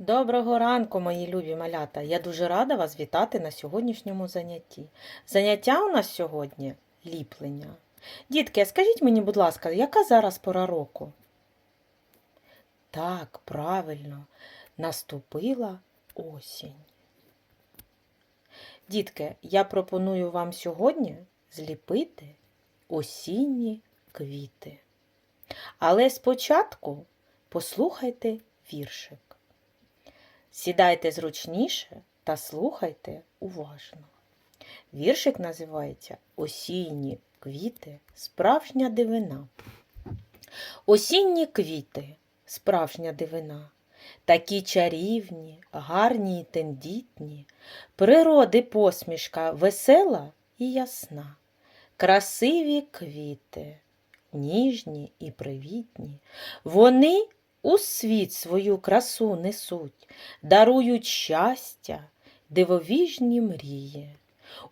Доброго ранку, мої любі малята! Я дуже рада вас вітати на сьогоднішньому занятті. Заняття у нас сьогодні ліплення. Дітки, скажіть мені, будь ласка, яка зараз пора року? Так, правильно, наступила осінь. Дітки, я пропоную вам сьогодні зліпити осінні квіти. Але спочатку послухайте віршик. Сідайте зручніше та слухайте уважно. Віршик називається Осінні квіти справжня дивина. Осінні квіти справжня дивина. Такі чарівні, гарні й тендітні, природи посмішка весела і ясна. Красиві квіти, ніжні і привітні, вони у світ свою красу несуть, дарують щастя, дивовіжні мрії.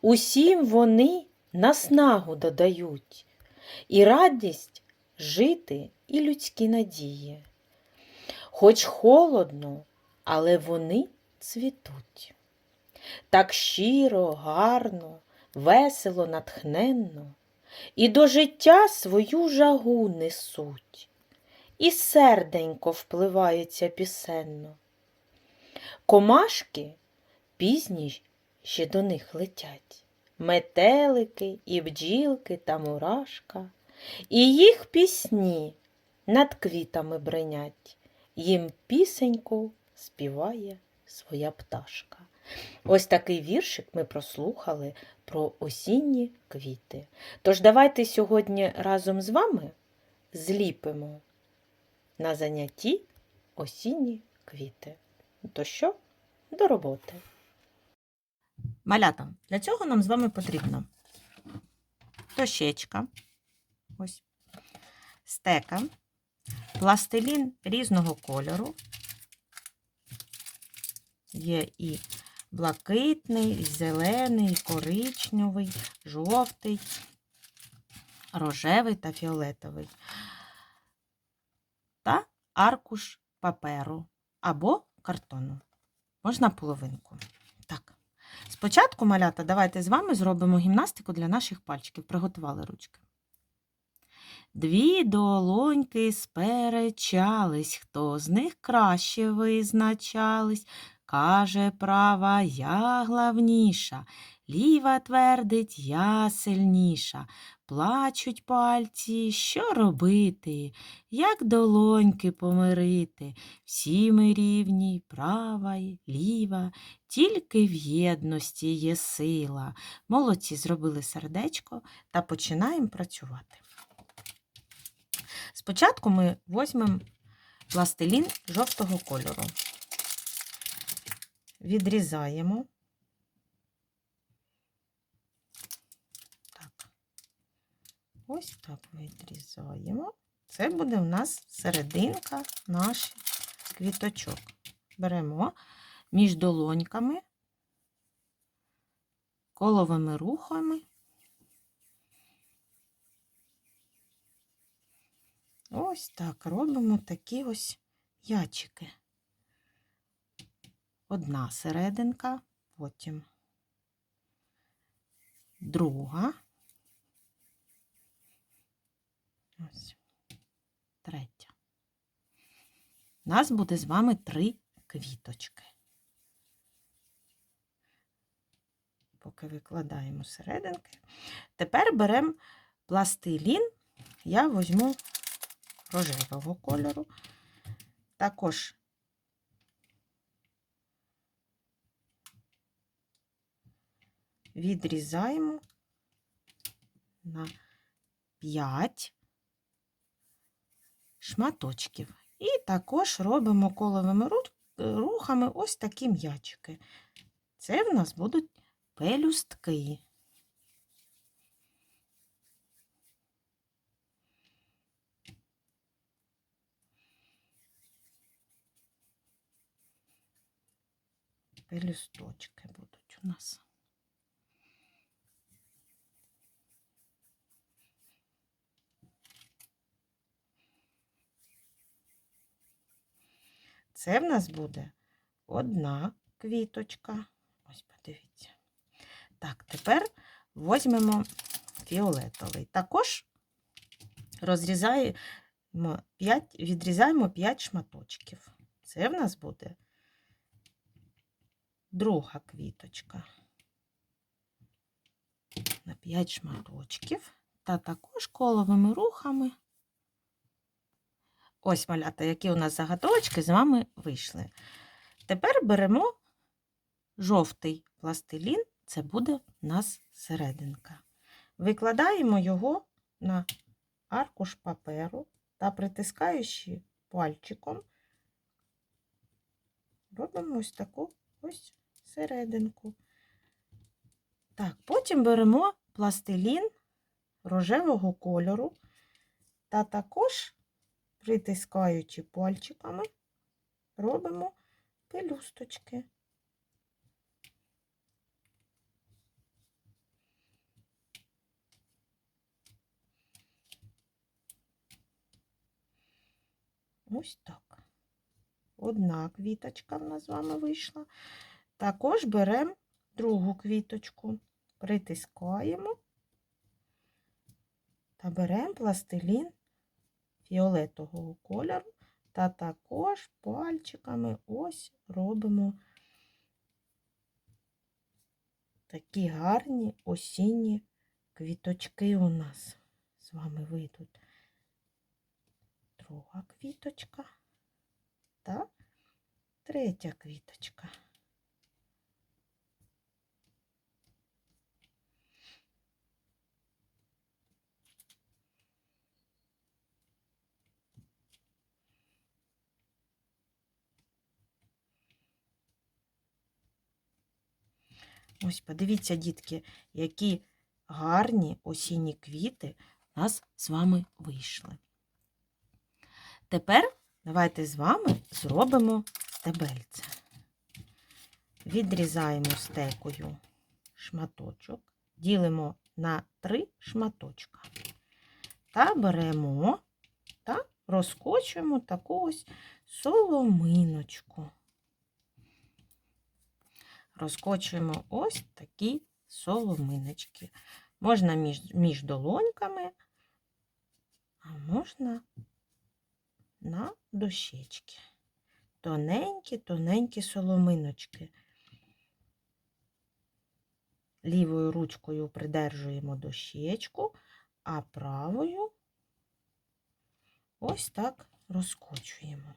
Усім вони наснагу додають, і радість жити, і людські надії. Хоч холодно, але вони цвітуть. Так щиро, гарно, весело, натхненно, і до життя свою жагу несуть і серденько впливається пісенно. Комашки пізні ще до них летять, метелики і бджілки та мурашка, і їх пісні над квітами бренять, їм пісеньку співає своя пташка. Ось такий віршик ми прослухали про осінні квіти. Тож давайте сьогодні разом з вами зліпимо на занятті осінні квіти. То що? До роботи. Малята, для цього нам з вами потрібно дощечка, ось, стека, пластилін різного кольору. Є і блакитний, і зелений, і коричневий, жовтий, рожевий та фіолетовий та аркуш паперу або картону. Можна половинку. Так. Спочатку, малята, давайте з вами зробимо гімнастику для наших пальчиків. Приготували ручки. Дві долоньки сперечались, хто з них краще визначались. Каже права, я главніша, ліва твердить, я сильніша. Плачуть пальці, що робити, як долоньки помирити. Всі ми рівні, права й ліва, тільки в єдності є сила. Молодці зробили сердечко та починаємо працювати. Спочатку ми візьмемо пластилін жовтого кольору. Відрізаємо. Ось так відрізаємо. Це буде у нас серединка наших квіточок. Беремо між долоньками, коловими рухами. Ось так робимо такі ось ячики. Одна серединка, потім друга. Ось. Третя. У нас буде з вами три квіточки. Поки викладаємо серединки. Тепер беремо пластилін, я візьму рожевого кольору. Також відрізаємо на 5 шматочків. І також робимо коловими рухами ось такі м'ячики. Це в нас будуть пелюстки. Пелюсточки будуть у нас. Це в нас буде одна квіточка. Ось подивіться. Так, тепер візьмемо фіолетовий. Також розрізаємо 5, відрізаємо 5 шматочків. Це в нас буде друга квіточка. На 5 шматочків. Та також коловими рухами. Ось малята, які у нас заготовочки з вами вийшли. Тепер беремо жовтий пластилін, це буде в нас серединка. Викладаємо його на аркуш паперу та притискаючи пальчиком, робимо ось таку ось серединку. Так, потім беремо пластилін рожевого кольору та також, притискаючи пальчиками, робимо пелюсточки. Ось так. Одна квіточка в нас з вами вийшла. Також беремо другу квіточку, притискаємо та беремо пластилін фіолетового кольору та також пальчиками ось робимо такі гарні осінні квіточки у нас з вами вийдуть. Друга квіточка та третя квіточка. Ось подивіться, дітки, які гарні осінні квіти у нас з вами вийшли. Тепер давайте з вами зробимо стебельце. Відрізаємо стекою шматочок, ділимо на три шматочка та беремо та розкочуємо таку ось соломиночку. Розкочуємо ось такі соломиночки. Можна між, між долоньками, а можна на дощечки. Тоненькі, тоненькі соломиночки. Лівою ручкою придержуємо дощечку, а правою ось так розкочуємо.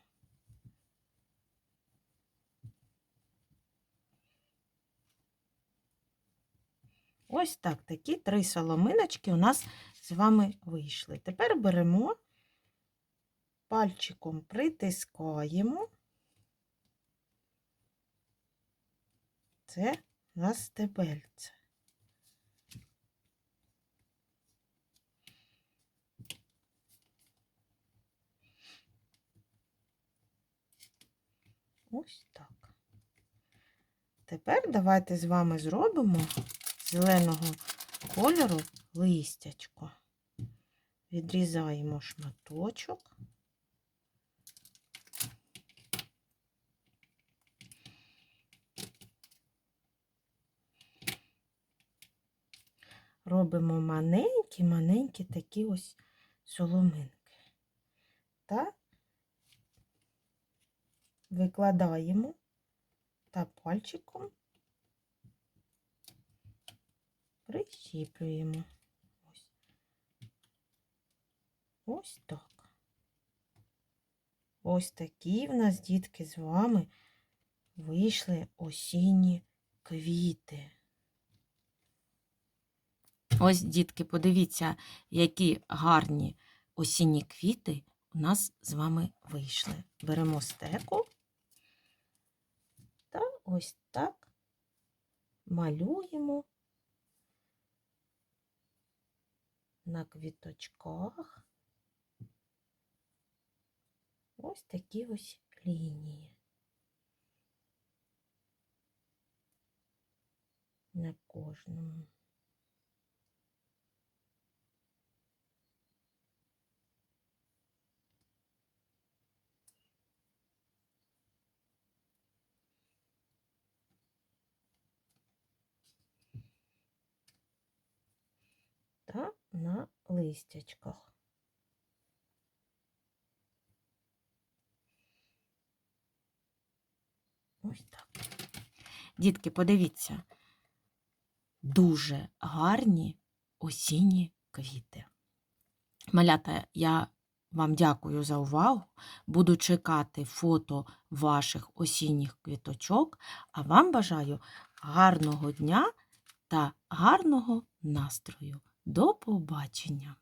Ось так, такі три соломиночки у нас з вами вийшли. Тепер беремо, пальчиком притискаємо. Це у нас стебельце. Ось так. Тепер давайте з вами зробимо зеленого кольору листячко. Відрізаємо шматочок. Робимо маленькі-маленькі такі ось соломинки. Та викладаємо та пальчиком прищіплюємо. Ось. Ось так. Ось такі в нас, дітки, з вами вийшли осінні квіти. Ось, дітки, подивіться, які гарні осінні квіти у нас з вами вийшли. Беремо стеку та ось так малюємо на квіточках ось такі ось лінії. На кожному. На листячках. Ось так. Дітки, подивіться, дуже гарні осінні квіти. Малята, я вам дякую за увагу. Буду чекати фото ваших осінніх квіточок, а вам бажаю гарного дня та гарного настрою. До побачення!